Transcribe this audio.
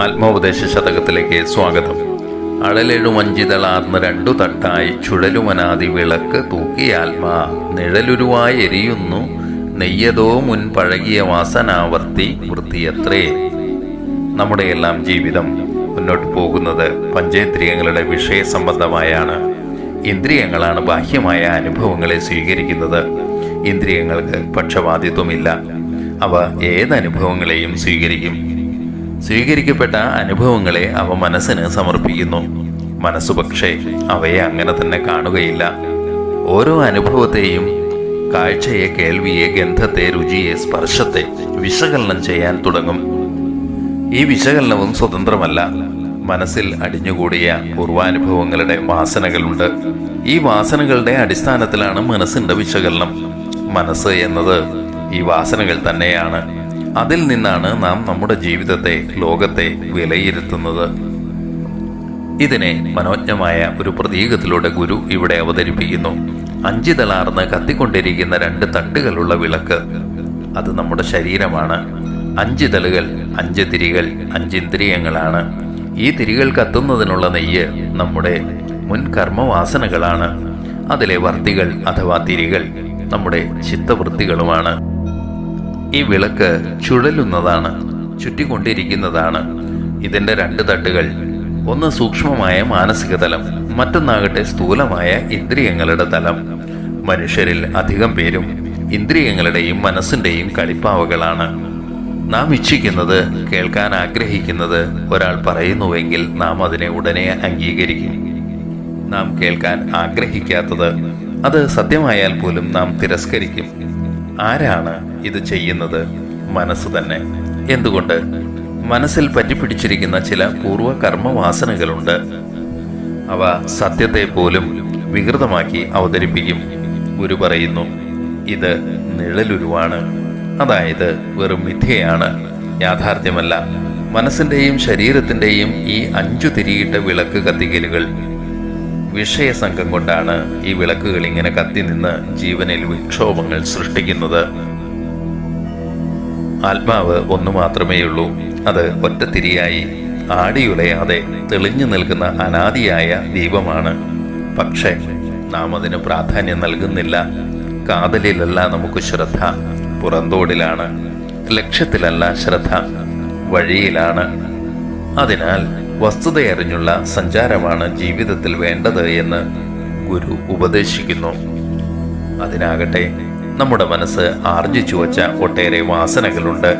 ആത്മോപദേശ ശതകത്തിലേക്ക് സ്വാഗതം അളലെഴു മഞ്ചിതളാർന്ന് രണ്ടു തട്ടായി ചുഴലുമനാതി വിളക്ക് തൂക്കിയാത്മാ നിഴലുരുവായി എരിയുന്നു നെയ്യതോ മുൻ പഴകിയ വാസനാവർത്തി വൃത്തിയത്രേ. നമ്മുടെ എല്ലാം ജീവിതം മുന്നോട്ട് പോകുന്നത് പഞ്ചേന്ദ്രിയങ്ങളുടെ വിഷയസംബന്ധമായാണ്. ഇന്ദ്രിയങ്ങളാണ് ബാഹ്യമായ അനുഭവങ്ങളെ സ്വീകരിക്കുന്നത്. ഇന്ദ്രിയങ്ങൾക്ക് പക്ഷപാതിത്വമില്ല. അവ ഏതനുഭവങ്ങളെയും സ്വീകരിക്കും. സ്വീകരിക്കപ്പെട്ട അനുഭവങ്ങളെ അവ മനസ്സിന് സമർപ്പിക്കുന്നു. മനസ്സു പക്ഷേ അവയെ അങ്ങനെ തന്നെ കാണുകയില്ല. ഓരോ അനുഭവത്തെയും കാഴ്ചയെ കേൾവിയെ ഗന്ധത്തെ രുചിയെ സ്പർശത്തെ വിശകലനം ചെയ്യാൻ തുടങ്ങും. ഈ വിശകലനവും സ്വതന്ത്രമല്ല. മനസ്സിൽ അടിഞ്ഞുകൂടിയ പൂർവാനുഭവങ്ങളുടെ വാസനകളുണ്ട്. ഈ വാസനകളുടെ അടിസ്ഥാനത്തിലാണ് മനസ്സിന്റെ വിശകലനം. മനസ്സ് എന്നത് ഈ വാസനകൾ തന്നെയാണ്. അതിൽ നിന്നാണ് നാം നമ്മുടെ ജീവിതത്തെ ലോകത്തെ വിലയിരുത്തുന്നത്. ഇതിനെ മനോജ്ഞമായ ഒരു പ്രതീകത്തിലൂടെ ഗുരു ഇവിടെ അവതരിപ്പിക്കുന്നു. അഞ്ചിതളാർന്ന് കത്തിക്കൊണ്ടിരിക്കുന്ന രണ്ട് തട്ടുകളുള്ള വിളക്ക്. അത് നമ്മുടെ ശരീരമാണ്. അഞ്ച് തലുകൾ അഞ്ച് തിരികൾ അഞ്ചിന്ദ്രിയങ്ങളാണ് ഈ തിരികൾ കത്തുന്നതിനുള്ള നെയ്യ് നമ്മുടെ മുൻ കർമ്മവാസനകളാണ്. അതിലെ വർത്തികൾ അഥവാ തിരികൾ നമ്മുടെ ചിത്തവൃത്തികളുമാണ്. ഈ വിളക്ക് ചുഴലുന്നതാണ് ചുറ്റിക്കൊണ്ടിരിക്കുന്നതാണ്. ഇതിന്റെ രണ്ട് തട്ടുകൾ ഒന്ന് സൂക്ഷ്മമായ മാനസിക തലം മറ്റൊന്നാകട്ടെ സ്ഥൂലമായ ഇന്ദ്രിയങ്ങളുടെ തലം. മനുഷ്യരിൽ അധികം പേരും ഇന്ദ്രിയങ്ങളുടെയും മനസ്സിന്റെയും കളിപ്പാവകളാണ്. നാം ഇച്ഛിക്കുന്നത് കേൾക്കാൻ ആഗ്രഹിക്കുന്നത് ഒരാൾ പറയുന്നുവെങ്കിൽ നാം അതിനെ ഉടനെ അംഗീകരിക്കും. നാം കേൾക്കാൻ ആഗ്രഹിക്കാത്തത് അത് സത്യമായാൽ പോലും നാം തിരസ്കരിക്കും. ആരാണ് ഇത് ചെയ്യുന്നത്? മനസ്സ് തന്നെ. എന്തുകൊണ്ട്? മനസ്സിൽ പറ്റിപ്പിടിച്ചിരിക്കുന്ന ചില പൂർവ കർമ്മവാസനകളുണ്ട്. അവ സത്യത്തെ പോലും വികൃതമാക്കി അവതരിപ്പിക്കും. ഗുരു പറയുന്നു ഇത് നിഴലുരുവാണ്. അതായത് വെറും മിഥ്യയാണ്. യാഥാർത്ഥ്യമല്ല. മനസ്സിന്റെയും ശരീരത്തിന്റെയും ഈ അഞ്ചു തിരിയിട്ട വിളക്ക് കത്തിക്കലുകൾ വിഷയസംഘം കൊണ്ടാണ് ഈ വിളക്കുകൾ ഇങ്ങനെ കത്തി നിന്ന് ജീവനിൽ വിക്ഷോഭങ്ങൾ സൃഷ്ടിക്കുന്നത്. ആത്മാവ് ഒന്നു മാത്രമേയുള്ളൂ. അത് ഒറ്റത്തിരിയായി ആടിയുലയാതെ തെളിഞ്ഞു നിൽക്കുന്ന അനാദിയായ ദീപമാണ്. പക്ഷേ നാം അതിന് പ്രാധാന്യം നൽകുന്നില്ല. കാതലിലല്ല നമുക്ക് ശ്രദ്ധ പുറന്തോടിലാണ്. ലക്ഷ്യത്തിലല്ല ശ്രദ്ധ വഴിയിലാണ്. അതിനാൽ വസ്തുതയറിഞ്ഞുള്ള സഞ്ചാരമാണ് ജീവിതത്തിൽ വേണ്ടത് എന്ന് ഗുരു ഉപദേശിക്കുന്നു. അതിനാകട്ടെ നമ്മുടെ മനസ്സ് ആർജിച്ചു വച്ച ഒട്ടേറെ വാസനകളുണ്ട്.